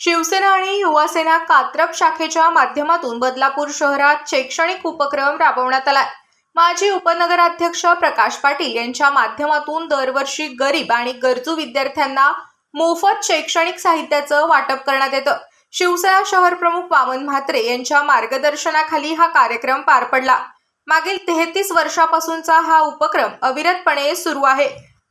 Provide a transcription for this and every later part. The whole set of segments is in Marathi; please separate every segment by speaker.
Speaker 1: शिवसेना आणि युवासेना कात्रप शाखेच्या माध्यमातून बदलापूर शहरात शैक्षणिक उपक्रम राबवण्यात आला माजी उपनगराध्यक्ष प्रकाश पाटील यांच्या माध्यमातून दरवर्षी गरीब आणि गरजू विद्यार्थ्यांना मोफत शैक्षणिक साहित्याचं वाटप करण्यात येतं. शिवसेना शहर प्रमुख वामन म्हात्रे यांच्या मार्गदर्शनाखाली हा कार्यक्रम पार पडला. मागील तेहतीस वर्षापासूनचा हा उपक्रम अविरतपणे सुरू आहे.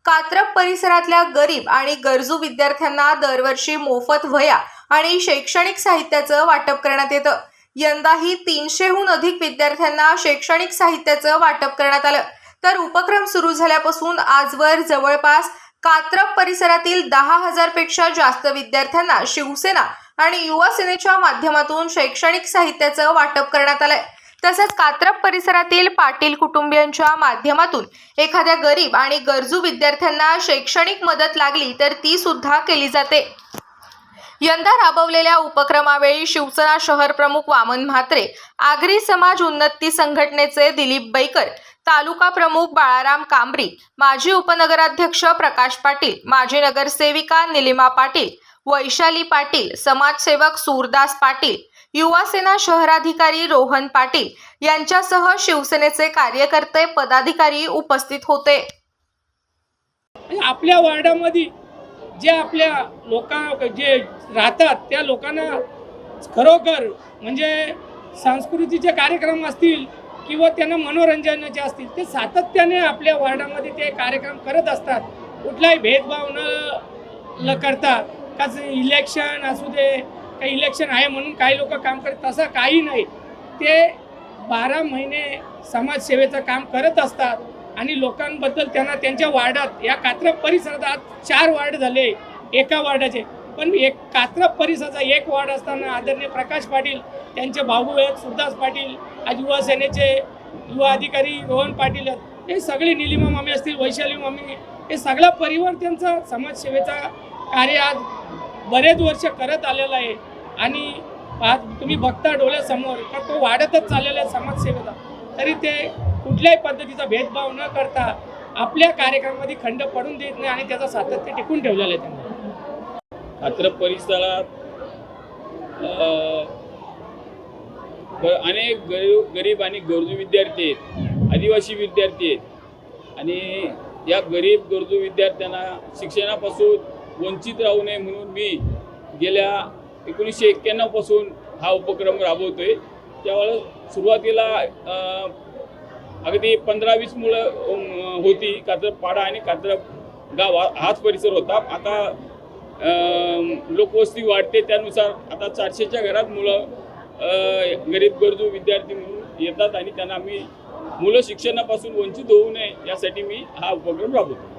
Speaker 1: कात्रप परिसरातल्या गरीब आणि गरजू विद्यार्थ्यांना दरवर्षी मोफत वह्या आणि शैक्षणिक साहित्याचं वाटप करण्यात येतं. यंदाही तीनशेहून अधिक विद्यार्थ्यांना शैक्षणिक साहित्याचं वाटप करण्यात आलं. तर उपक्रम सुरू झाल्यापासून आजवर जवळपास कात्रप परिसरातील दहा हजारपेक्षा जास्त विद्यार्थ्यांना शिवसेना आणि युवा सेनेच्या माध्यमातून शैक्षणिक साहित्याचं वाटप करण्यात आलंय. तसंच कात्रप परिसरातील पाटील कुटुंबियांच्या माध्यमातून एखाद्या गरीब आणि गरजू विद्यार्थ्यांना शैक्षणिक मदत लागली तर ती सुद्धा केली जाते. यंदा राबवलेल्या उपक्रमावेळी शिवसेना शहर प्रमुख वामन म्हात्रे आगरी समाज उन्नती संघटनेचे दिलीप बैकर तालुका प्रमुख बाळाराम कांबरी माजी उपनगराध्यक्ष प्रकाश पाटील माजी नगरसेविका निलिमा पाटील वैशाली पाटील समाजसेवक सूरदास पाटील युवासेना शहराधिकारी रोहन पाटील यांच्यासह शिवसेनेचे कार्यकर्ते पदाधिकारी उपस्थित होते.
Speaker 2: आणि आपल्या वार्डामध्ये जे आपल्या लोका जे राहतात त्या लोकांना खरोखर म्हणजे संस्कृतीचे कार्यक्रम असतील किंवा त्यांना मनोरंजनाचे असतील ते सातत्याने आपल्या वार्डामध्ये ते कार्यक्रम करत असतात. कुठलाही भेदभाव न न करता. का इलेक्शन असू दे काही इलेक्शन आहे म्हणून काही लोक काम करत तसं काही नाही. ते बारा महिने समाजसेवेचं काम करत असतात आणि लोकांबद्दल त्यांना त्यांच्या वार्डात या कात्रप परिसरात आज चार वार्ड झाले एका वार्डाचे. पण एक कात्रप परिसराचा एक वार्ड असताना आदरणीय प्रकाश पाटील त्यांचे भाऊ आहेत सुरदास पाटील आज युवा सेनेचे युवा अधिकारी रोहन पाटील आहेत हे सगळे निलिमा मामी असतील वैशाली मामी हे सगळा परिवार त्यांचा समाजसेवेचा कार्य आज बरेच वर्ष करत आलेला आहे. आणि आज तुम्ही बघता डोळ्यासमोर तर तो वाढतच चाललेला आहे समाजसेवेचा तरी ते कुठल्याही पद्धतीचा भेदभाव न करता आपल्या कार्यक्रमामध्ये खंड पडून देत नाही आणि त्याचा सातत्य टिकून ठेवलेलं आहे त्यांनी.
Speaker 3: मात्र परिसरात अनेक गरीब गरीब आणि गरजू विद्यार्थी आहेत. आदिवासी विद्यार्थी आहेत. आणि या गरीब गरजू विद्यार्थ्यांना शिक्षणापासून वंचित राहू नये म्हणून मी गेल्या एकोणीसशे एक्क्याण्णवपासून हा उपक्रम राबवतो आहे त्यावेळेस सुरुवातीला अगदी पंधरा वीस मुलं होती. कात्रपाडा आणि कात्रप गाव हाच परिसर होता. आता लोकवस्ती वाढते. त्यानुसार आता चारशेच्या घरात मुलं गरीब गरजू विद्यार्थी म्हणून येतात आणि त्यांना मी मुलं शिक्षणापासून वंचित होऊ नये यासाठी मी हा उपक्रम राबवतो.